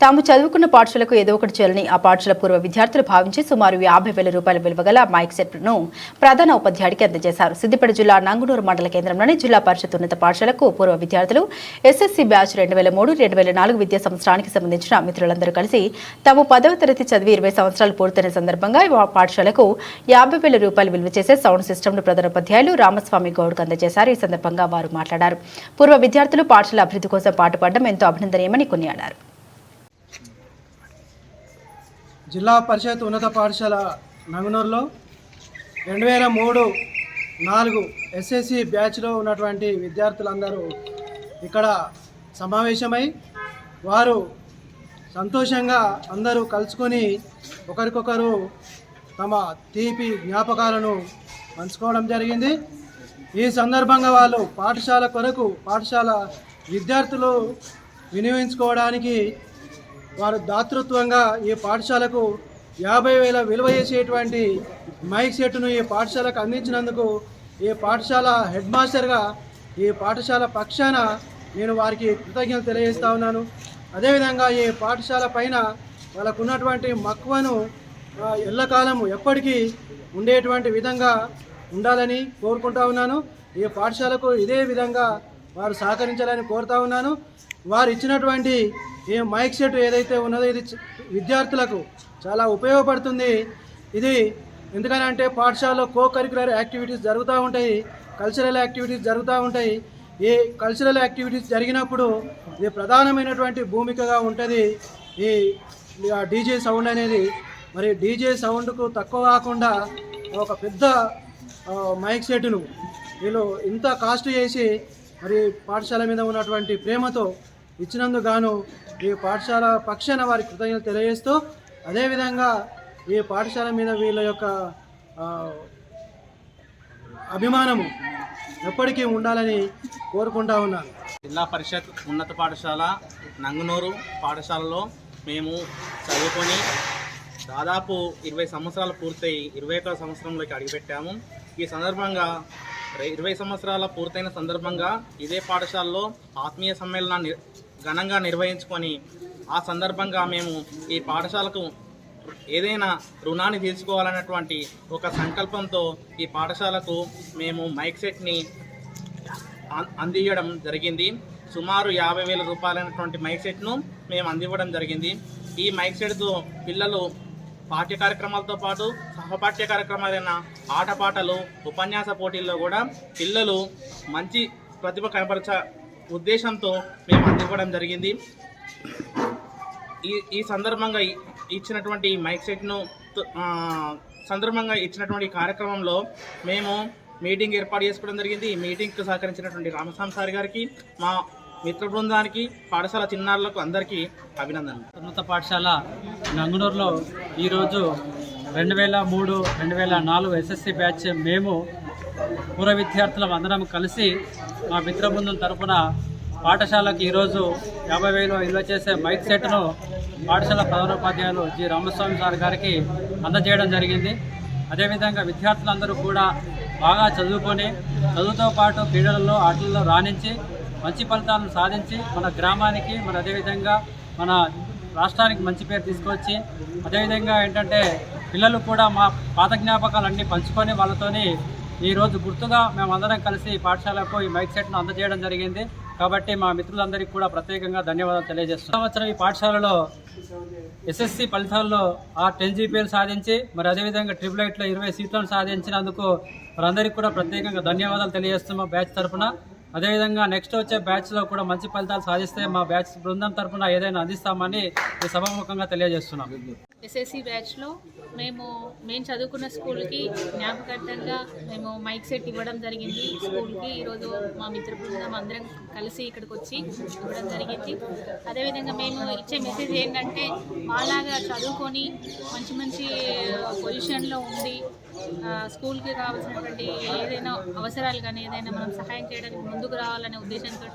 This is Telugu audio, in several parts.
తాము చదువుకున్న పాఠశాలకు ఏదో ఒకటి చేయాలని ఆ పాఠశాల పూర్వ విద్యార్థులు భావించి సుమారు యాభై వేల రూపాయల విలువగల మైక్ సెట్ను ప్రధాన ఉపాధ్యాయుడికి అందజేశారు. సిద్దిపేట జిల్లా నంగునూరు మండల కేంద్రంలోని జిల్లా పరిషత్ ఉన్నత పాఠశాలకు పూర్వ విద్యార్థులు ఎస్ఎస్సీ బ్యాచ్ రెండు వేల మూడు రెండు వేల నాలుగు విద్యా సంవత్సరానికి సంబంధించిన మిత్రులందరూ కలిసి తాము పదవ తరగతి చదివి ఇరవై సంవత్సరాలు పూర్తయిన సందర్భంగా ఆ పాఠశాలకు యాభై వేల రూపాయలు విలువ చేసే సౌండ్ సిస్టమ్ను ప్రధాన ఉపాధ్యాయులు రామస్వామి గౌడ్కు అందజేశారు. ఈ సందర్భంగా వారు మాట్లాడారు. పూర్వ విద్యార్థులు పాఠశాల అభివృద్ధి కోసం పాటుపడడం ఎంతో అభినందనీయమని కొనియాడారు. జిల్లా పరిషత్ ఉన్నత పాఠశాల నంగనూరులో రెండు వేల మూడు నాలుగు ఎస్ఎస్సి బ్యాచ్లో ఉన్నటువంటి విద్యార్థులందరూ ఇక్కడ సమావేశమై వారు సంతోషంగా అందరూ కలుసుకొని ఒకరికొకరు తమ తీపి జ్ఞాపకాలను పంచుకోవడం జరిగింది. ఈ సందర్భంగా వాళ్ళు పాఠశాల కొరకు పాఠశాల విద్యార్థులు వినియోగించుకోవడానికి వారు దాతృత్వంగా ఈ పాఠశాలకు యాభై వేల విలువ చేసేటువంటి మైక్ సెట్ను ఈ పాఠశాలకు అందించినందుకు ఈ పాఠశాల హెడ్ మాస్టర్గా ఈ పాఠశాల పక్షాన నేను వారికి కృతజ్ఞతలు తెలియజేస్తా ఉన్నాను. అదేవిధంగా ఈ పాఠశాల పైన వాళ్ళకు ఉన్నటువంటి మక్కువను ఎల్లకాలము ఎప్పటికీ ఉండేటువంటి విధంగా ఉండాలని కోరుకుంటా ఉన్నాను. ఈ పాఠశాలకు ఇదే విధంగా వారు సహకరించాలని కోరుతా ఉన్నాను. వారు ఇచ్చినటువంటి ఈ మైక్ సెట్ ఏదైతే ఉన్నదో ఇది విద్యార్థులకు చాలా ఉపయోగపడుతుంది. ఇది ఎందుకనంటే పాఠశాలలో కో కరికులర్ యాక్టివిటీస్ జరుగుతూ ఉంటాయి కల్చరల్ యాక్టివిటీస్ జరుగుతూ ఉంటాయి. ఈ కల్చరల్ యాక్టివిటీస్ జరిగినప్పుడు ఇది ప్రధానమైనటువంటి భూమికగా ఉంటుంది. ఈ డీజే సౌండ్ అనేది మరి డీజే సౌండ్కు తక్కువ కాకుండా ఒక పెద్ద మైక్ సెట్ను వీళ్ళు ఇంత కాస్ట్ చేసి మరి పాఠశాల మీద ఉన్నటువంటి ప్రేమతో ఇచ్చినందుకు గాను ఈ పాఠశాల పక్షాన వారి కృతజ్ఞతలు తెలియజేస్తూ అదేవిధంగా ఈ పాఠశాల మీద వీళ్ళ యొక్క అభిమానము ఎప్పటికీ ఉండాలని కోరుకుంటా ఉన్నాను. జిల్లా పరిషత్ ఉన్నత పాఠశాల నంగనూరు పాఠశాలలో మేము చదువుకొని దాదాపు ఇరవై సంవత్సరాలు పూర్తయి ఇరవై ఒక సంవత్సరంలోకి అడుగుపెట్టాము. ఈ సందర్భంగా ఇరవై సంవత్సరాల పూర్తయిన సందర్భంగా ఇదే పాఠశాలలో ఆత్మీయ సమ్మేళనాన్ని ఘనంగా నిర్వహించుకొని ఆ సందర్భంగా మేము ఈ పాఠశాలకు ఏదైనా రుణాన్ని తీర్చుకోవాలన్నటువంటి ఒక సంకల్పంతో ఈ పాఠశాలకు మేము మైక్ సెట్ని అందియడం జరిగింది. సుమారు యాభై వేల రూపాయలైనటువంటి మైక్ సెట్ను మేము అందివ్వడం జరిగింది. ఈ మైక్ సెట్తో పిల్లలు పాఠ్య కార్యక్రమాలతో పాటు సహపాఠ్య కార్యక్రమాలైన ఆటపాటలు ఉపన్యాస పోటీల్లో కూడా పిల్లలు మంచి ప్రతిభ కనపరచ ఉద్దేశంతో మేము అందివ్వడం జరిగింది. ఈ ఈ సందర్భంగా ఇచ్చినటువంటి మైక్ సెట్ను సందర్భంగా ఇచ్చినటువంటి కార్యక్రమంలో మేము మీటింగ్ ఏర్పాటు చేసుకోవడం జరిగింది. ఈ మీటింగ్కు సహకరించినటువంటి రామస్వామి సార్ గారికి మా మిత్ర బృందానికి పాఠశాల చిన్నారులకు అందరికీ అభినందనలు. ఉన్నత పాఠశాల నంగునూరులో ఈరోజు రెండు వేల మూడు రెండు వేల నాలుగు ఎస్ఎస్సి బ్యాచ్ మేము పూర్వ విద్యార్థులం అందరం కలిసి మా మిత్రబృందం తరఫున పాఠశాలకు ఈరోజు యాభై వేలు విలువ చేసే మైక్ సెట్ను పాఠశాల ప్రధానోపాధ్యాయులు జి. రామస్వామి సార్ గారికి అందజేయడం జరిగింది. అదేవిధంగా విద్యార్థులందరూ కూడా బాగా చదువుకొని చదువుతో పాటు క్రీడలలో ఆటలలో రాణించి మంచి ఫలితాలను సాధించి మన గ్రామానికి మన అదేవిధంగా మన రాష్ట్రానికి మంచి పేరు తీసుకొచ్చి అదేవిధంగా ఏంటంటే పిల్లలు కూడా మా పాత జ్ఞాపకాలన్నీ పంచుకొని వాళ్ళతోని ఈరోజు గుర్తుగా మేమందరం కలిసి పాఠశాలకు ఈ మైక్ సెట్ను అందజేయడం జరిగింది. కాబట్టి మా మిత్రులందరికీ కూడా ప్రత్యేకంగా ధన్యవాదాలు తెలియజేస్తున్నాం. సంవత్సరం ఈ పాఠశాలలో ఎస్ఎస్సి ఫలితాల్లో ఆ టెన్ జీపీఎల్ సాధించి మరి అదేవిధంగా ట్రిపుల్ ఎయిట్లో ఇరవై సీట్లను సాధించినందుకు మరందరికీ కూడా ప్రత్యేకంగా ధన్యవాదాలు తెలియజేస్తున్నాం. బ్యాచ్ తరఫున అదేవిధంగా నెక్స్ట్ వచ్చే బ్యాచ్లో కూడా మంచి ఫలితాలు సాధిస్తే మా బ్యాచ్ బృందం తరఫున ఏదైనా అందిస్తామని ఈ సభాముఖంగా తెలియజేస్తున్నాం. ఎస్ఎస్సి బ్యాచ్లో మేము మేము చదువుకున్న స్కూల్కి జ్ఞాపకార్థంగా మేము మైక్ సెట్ ఇవ్వడం జరిగింది. స్కూల్కి ఈరోజు మా మిత్ర బృందం అందరం కలిసి ఇక్కడికి వచ్చి ఇవ్వడం జరిగింది. అదేవిధంగా మేము ఇచ్చే మెసేజ్ ఏంటంటే మాలాగా చదువుకొని మంచి మంచి పొజిషన్లో ఉండి స్కూల్కి కావాల్సినటువంటి ఏదైనా అవసరాలు కానీ ఏదైనా మనం సహాయం చేయడానికి ముందుకు రావాలనే ఉద్దేశంతో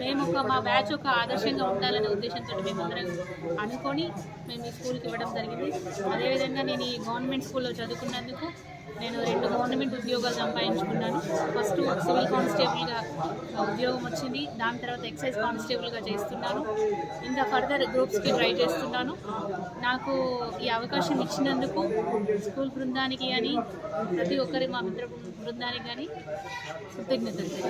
మేము ఒక మా బ్యాచ్ ఒక ఆదర్శంగా ఉండాలనే ఉద్దేశంతో మేము అందరం అనుకొని మేము ఈ స్కూల్కి ఇవ్వడం జరిగింది. అదేవిధంగా నేను ఈ గవర్నమెంట్ స్కూల్లో చదువుకున్నందుకు నేను రెండు గవర్నమెంట్ ఉద్యోగాలు సంపాదించుకున్నాను. ఫస్ట్ సివిల్ కానిస్టేబుల్గా ఉద్యోగం వచ్చింది. దాని తర్వాత ఎక్సైజ్ కానిస్టేబుల్గా చేస్తున్నాను. ఇంకా ఫర్దర్ గ్రూప్స్కి ట్రై చేస్తున్నాను. నాకు ఈ అవకాశం ఇచ్చినందుకు స్కూల్ బృందానికి కానీ ప్రతి ఒక్కరి మా మిత్ర బృందానికి కానీ కృతజ్ఞతలు.